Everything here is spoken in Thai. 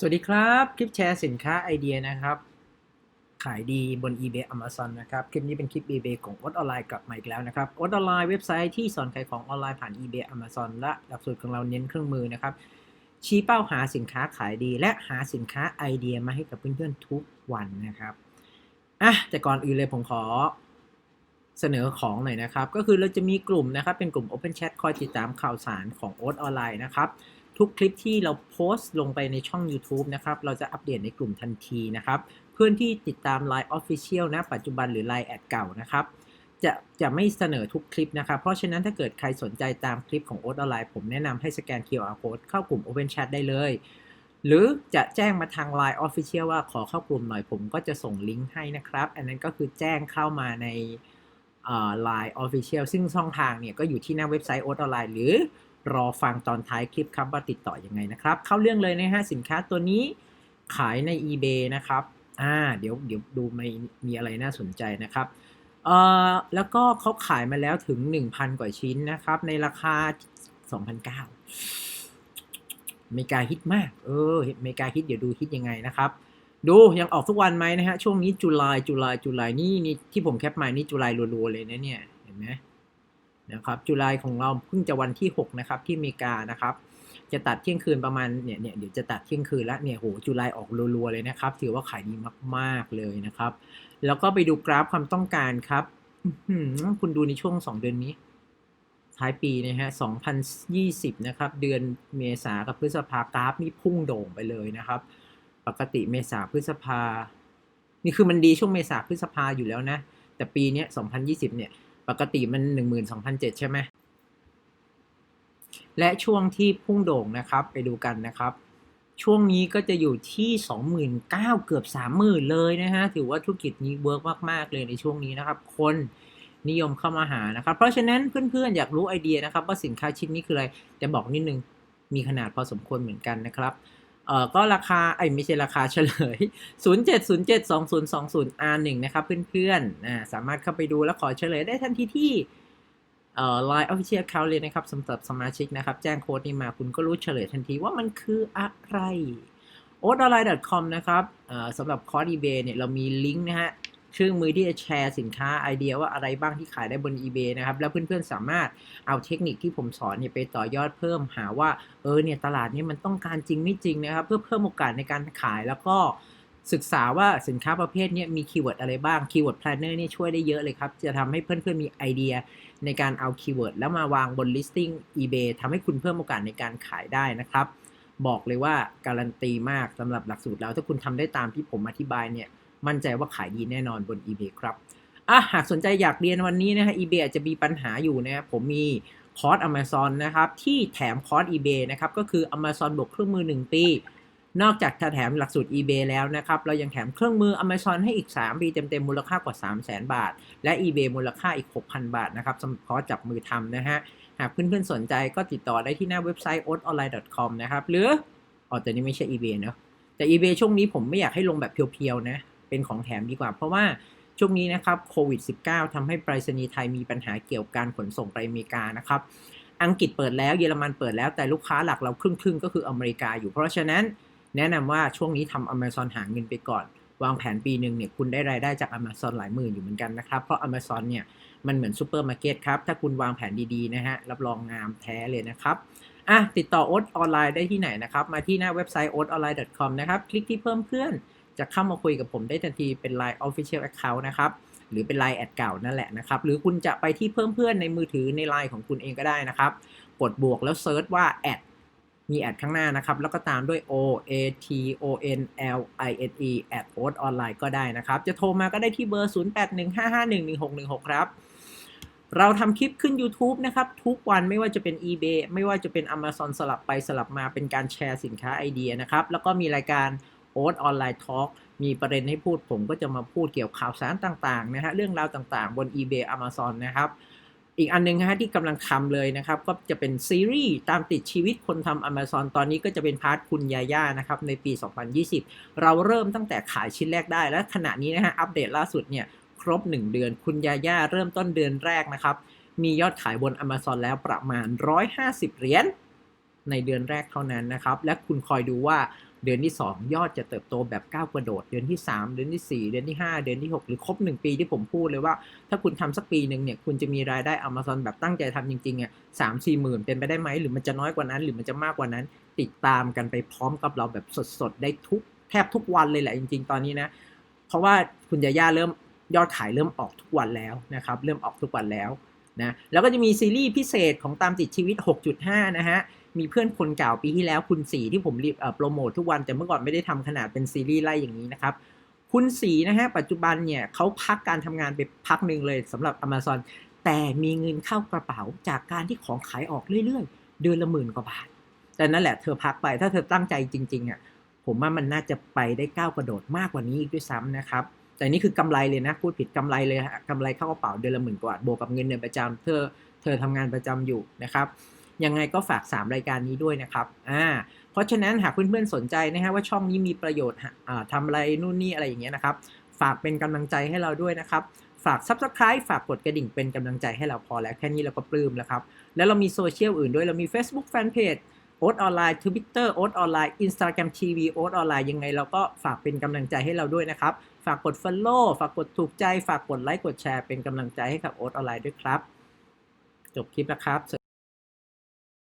สวัสดีครับ คลิปแชร์สินค้าไอเดียนะครับ ขายดีบน eBay Amazon นะครับ คลิปนี้เป็นคลิป eBay ของอดออนไลน์กลับมาอีกแล้วนะครับอดออนไลน์เว็บไซต์ที่สอนขายของออนไลน์ผ่าน eBay Amazon และหลักสูตรของเราเน้นเครื่องมือนะครับ ชี้เป้าหาสินค้าขายดี และหาสินค้าไอเดียมาให้กับเพื่อนๆทุกวันนะครับอะแต่ก่อนอื่นเลยผมขอเสนอของหน่อยนะครับ ก็คือเราจะมีกลุ่มนะครับเป็นกลุ่ม Open Chat คอยติดตามข่าวสารของโอ๊ตออนไลน์นะครับ ทุกคลิปที่เราโพสต์ลงไปในช่อง YouTube นะครับ เราจะอัปเดตในกลุ่มทันทีนะครับ เพื่อนที่ติดตาม Line Official นะปัจจุบันหรือ Line แอดเก่านะครับ จะจะไม่เสนอทุกคลิปนะครับ เพราะฉะนั้นถ้าเกิดใครสนใจตามคลิปของโอ๊ตออนไลน์ผมแนะนำให้สแกน QR Code เข้ากลุ่ม Open Chat ได้เลย หรือจะแจ้งมาทาง Line Official ว่าขอเข้ากลุ่มหน่อยผมก็จะส่งลิงก์ให้นะครับ อันนั้นก็คือแจ้งเข้ามาในไลน์ Official ซึ่งช่องทางเนี่ยก็อยู่ที่หน้าเว็บไซต์โอ๊ตออนไลน์หรือ รอฟังตอนท้ายคลิปครับว่าติดต่ออยังไงนะครับ เข้าเรื่องเลยนะฮะสินค้าตัวนี้ขายใน eBay นะครับอ่าเดี๋ยวเดี๋ยวดูมีมีอะไรน่าสนใจนะครับเอ่อแล้วก็เขาขายมาแล้วถึง 1,000 กว่าชิ้นนะครับ ในราคา2,900อเมกาฮิตมาก เออเมกาฮิตเดี๋ยวดูฮิตยังไงนะครับดูยังออกทุกวันไหมนะฮะช่วงนี้จุลายจุลายจุลายนี่นี่ที่ผมแคปมานี่จุลายรัวๆเลยนะเนี่ยเห็นไหม นะครับจุลายของเราเพิ่งจะวันที่ 6 นะครับ ที่อเมริกานะครับ จะตัดเที่ยงคืนประมาณเนี่ยเนี่ยเดี๋ยวจะตัดเที่ยงคืนแล้วเนี่ยโหจุลายออกรัวๆเลยนะครับ ถือว่าขายดีมากๆเลยนะครับ แล้วก็ไปดูกราฟความต้องการครับคุณดูในช่วง 2 เดือนนี้ ท้ายปีนะฮะ 2020 นะครับ เดือนเมษากับพฤษภากราฟนี่พุ่งโด่งไปเลยนะครับ ปกติเมษาพฤษภา นี่คือมันดีช่วงเมษาพฤษภาอยู่แล้วนะ แต่ปีนี้ย2020 เนี่ย ปกติมัน 12,007ใช่ไหมและช่วงที่พุ่งโด่งนะครับไปดูกันนะครับ ช่วงนี้ก็จะอยู่ที่ 29,000เกือบ 30,000 เลยนะฮะ ถือว่าธุรกิจนี้เวิร์กมาก ๆ เลยในช่วงนี้นะครับ คนนิยมเข้ามาหานะครับ เพราะฉะนั้นเพื่อนๆ อยากรู้ไอเดียนะครับ ว่าสินค้าชิ้นนี้คืออะไรจะบอกนิดนึงมีขนาดพอสมควรเหมือนกันนะครับ เอ่อก็ราคาไอ้ไม่ใช่ราคาเฉลย 07072020 R1 นะครับเพื่อนๆอ่าสามารถเข้าไปดูและขอเฉลยได้ทันทีที่เอ่อ Line Official Account เลยนะครับสำหรับสมาชิกนะครับ แจ้งโค้ดนี้มาคุณก็รู้เฉลยทันทีว่ามันคืออะไร o d o l i n e c o m นะครับเอ่อสำหรับคอร์ส eBay เนี่ยเรามีลิงก์นะฮะ เครื่องมือที่จะแชร์สินค้าไอเดียว่าอะไรบ้างที่ขายได้บน eBay นะครับ แล้วเพื่อนๆสามารถเอาเทคนิคที่ผมสอนเนี่ยไปต่อยอดเพิ่มหาว่าเออเนี่ยตลาดนี้มันต้องการจริงไม่จริงนะครับ เพื่อเพิ่มโอกาสในการขายแล้วก็ศึกษาว่าสินค้าประเภทนี้มีคีย์เวิร์ดอะไรบ้างคีย์เวิร์ดแพลนเนอร์นี่ช่วยได้เยอะเลยครับ จะทำให้เพื่อนๆมีไอเดียในการเอาคีย์เวิร์ดแล้วมาวางบน listing eBay ทำให้คุณเพิ่มโอกาสในการขายได้นะครับ บอกเลยว่าการันตีมากสำหรับหลักสูตรแล้วถ้าคุณทำได้ตามที่ผมอธิบายเนี่ย มั่นใจว่าขายดีแน่นอนบน eBay ครับอะหากสนใจอยากเรียนวันนี้นะฮะ eBay อาจจะมีปัญหาอยู่นะครับผมมีคอร์ส Amazon นะครับที่แถมคอร์ส eBay นะครับก็คือ Amazon บวกเครื่องมือ 1 ปี นอกจากจะแถมหลักสูตร eBay แล้วนะครับเรายังแถมเครื่องมือ Amazon ให้อีก 3 ปี เต็มๆ มูลค่ากว่า 3 0 0 0 0 0บาท และ eBay มูลค่าอีก 6,000 บาทนะครับสำหรับคอร์สจับมือทำนะฮะหากเพื่อนๆสนใจก็ติดต่อได้ที่หน้าเว็บไซต์ otonline.com นะครับหรืออ๋อแต่นี่ไม่ใช่ eBay เนอะแต่ eBay ช่วงนี้ผมไม่อยากให้ลงแบบเพียวๆนะ เป็นของแถมดีกว่า เพราะว่าช่วงนี้นะครับโควิด -19 ทำให้ไปรษณีย์ไทยมีปัญหาเกี่ยวกับการขนส่งไปอเมริกานะครับ อังกฤษเปิดแล้วเยอรมันเปิดแล้วแต่ลูกค้าหลักเราครึ่งๆ ก็คืออเมริกาอยู่ เพราะฉะนั้นแนะนำว่าช่วงนี้ทำ Amazon หาเงินไปก่อน วางแผนปีหนึ่งเนี่ยคุณได้รายได้จาก Amazon หลายหมื่นอยู่เหมือนกันนะครับ เพราะ Amazon เนี่ยมันเหมือนซูเปอร์มาร์เก็ตครับ ถ้าคุณวางแผนดีๆนะฮะรับรองงามแท้เลยนะครับอะติดต่อโอ๊ตออนไลน์ได้ที่ไหนนะครับ มาที่หน้าเว็บไซต์ otonline.com นะครับ คลิกที่เพิ่มเพื่อน จะเข้ามาคุยกับผมได้ทันทีเป็น Line Official Account นะครับหรือเป็น Line แอดเก่านั่นแหละนะครับหรือคุณจะไปที่เพิ่มเพื่อนในมือถือใน Line ของคุณเองก็ได้นะครับ กดบวกแล้วเซิร์ชว่าแอดมีแอดข้างหน้านะครับ แล้วก็ตามด้วย O A T O N L I N E แอดโอ๊ตออนไลน์ก็ได้นะครับ จะโทรมาก็ได้ที่เบอร์ 0815511616 ครับ เราทำคลิปขึ้น YouTube นะครับ ทุกวันไม่ว่าจะเป็น eBay ไม่ว่าจะเป็น Amazon สลับไปสลับมาเป็นการแชร์สินค้าไอเดียนะครับ แล้วก็มีรายการ อ๊ตออนไลน์ทอล์กมีประเด็นให้พูดผมก็จะมาพูดเกี่ยวกับข่าวสารต่างๆนะฮะเรื่องราวต่างๆ บน eBay Amazon นะครับอีกอันหนึงนะฮะที่กำลังทำเลยนะครับ ก็จะเป็นซีรีส์ตามติดชีวิตคนทำ Amazon ตอนนี้ก็จะเป็นพาร์ทคุณยาย่านะครับในปี 2020 เราเริ่มตั้งแต่ขายชิ้นแรกได้ และขณะนี้นะฮะอัปเดตล่าสุดเนี่ยครบ 1 เดือน คุณยาย่าเริ่มต้นเดือนแรกนะครับ มียอดขายบน Amazon แล้วประมาณ 150 เหรียญในเดือนแรกเท่านั้นนะครับ และคุณคอยดูว่า เดือนที่ 2 ยอดจะเติบโตแบบก้าวกระโดด เดือนที่ 3 เดือนที่ 4 เดือนที่ 5 เดือนที่ 6 หรือครบ 1 ปีที่ผมพูดเลยว่า ถ้าคุณทำสักปีหนึ่งเนี่ยคุณจะมีรายได้ Amazon แบบตั้งใจทำจริงๆอะสามสี่หมื่นเป็นไปได้ไหมหรือมันจะน้อยกว่านั้น หรือมันจะมากกว่านั้น ติดตามกันไปพร้อมกับเราแบบสดๆได้ทุกแทบทุกวันเลยแหละจริง ๆ ตอนนี้นะเพราะว่าคุณยาย่าเริ่มยอดขายเริ่มออกทุกวันแล้วนะครับเริ่มออกทุกวันแล้วนะแล้วก็จะมีซีรีส์พิเศษของตามติดชีวิต 6.5 นะฮะ มีเพื่อนคนเก่าปีที่แล้วคุณสีที่ผมรีบโปรโมททุกวันแต่เมื่อก่อนไม่ได้ทำขนาดเป็นซีรีส์ไล่อย่างนี้นะครับ คุณสีนะฮะปัจจุบันเนี่ยเขาพักการทำงานไปพักหนึ่งเลยสำหรับ Amazon แต่มีเงินเข้ากระเป๋าจากการที่ของขายออกเรื่อยๆ เดือนละหมื่นกว่าบาท แต่นั่นแหละเธอพักไปถ้าเธอตั้งใจจริงๆอะผมว่ามันน่าจะไปได้ก้าวกระโดดมากกว่านี้อีกด้วยซ้ำนะครับแต่นี่คือกำไรเลยนะพูดผิดกำไรเลยฮะกำไรเข้ากระเป๋าเดือนละหมื่นกว่าบวกกับเงินเดือนประจำเธอเธอทำงานประจำอยู่นะครับ ยังไงก็ฝาก 3 รายการนี้ด้วยนะครับอ่าเพราะฉะนั้นหากเพื่อนๆสนใจนะฮะว่าช่องนี้มีประโยชน์ฮะอ่าทำอะไรนู่นนี่อะไรอย่างเงี้ยนะครับ ฝากเป็นกำลังใจให้เราด้วยนะครับฝาก Subscribe ฝากกดกระดิ่งเป็นกำลังใจให้เราพอแล้วแค่นี้เราก็ปลื้มแล้วครับ แล้วเรามีโซเชียลอื่นด้วย เรามี Facebook Fanpage โอ๊ตออนไลน์ทวิตเตอร์โอ๊ตออนไลน์อินสตาแกรมทีวีโอ๊ตออนไลน์ยังไงเราก็ฝากเป็นกำลังใจให้เราด้วยนะครับ ฝากกด Follow ฝากกดถูกใจ ฝากกดไลค์กดแชร์เป็นกำลังใจให้กับโอ๊ตออนไลน์ด้วยครับ จบคลิปแล้วครับส